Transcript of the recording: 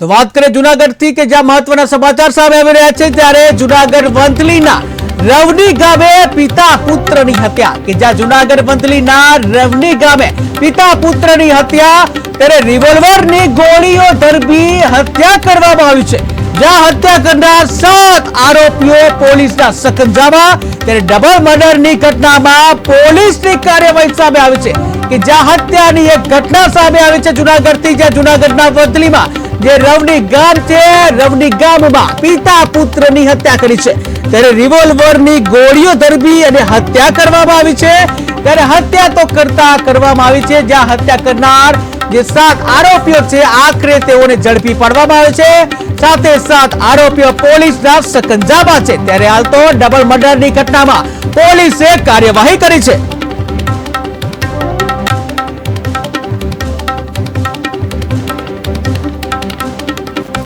તો વાત કરીએ જુનાગઢથી કે જ્યાં મહત્વના સમાચાર સામે આવી રહ્યા છે, ત્યારે જુનાગઢ વંથલીના રવની ગામે પિતા પુત્રની હત્યા. કે જ્યાં જુનાગઢ વંથલીના રવની ગામે પિતા પુત્રની હત્યા, ત્યારે રિવોલ્વરની ગોળીઓ ધરબી હત્યા કરવામાં આવી છે. જ્યાં હત્યા કરનાર સાત આરોપીઓ પોલીસના સકંજામાં ત્યારે ડબલ મર્ડરની ઘટનામાં પોલીસની કાર્યવાહી સામે આવી છે. કે જ્યાં હત્યાની એક ઘટના સામે આવી છે જુનાગઢથી, જ્યાં જુનાગઢના વંથલીમાં જે રવની ગામ છે, રવની ગામમાં પિતા પુત્રની હત્યા કરી છે. ત્યારે રિવોલ્વરની ગોળીઓ ધરબી અને હત્યા કરવામાં આવી છે. ત્યારે હત્યા તો કરતા કરવામાં આવી છે. જ્યાં હત્યા કરનાર જે સાત આરોપીઓ છે, આખરે તેઓને ઝડપી પાડવામાં આવે છે. સાથે સાત આરોપીઓ પોલીસના સકંજામાં છે. ત્યારે હાલ તો ડબલ મર્ડરની ઘટનામાં પોલીસે કાર્યવાહી કરી છે.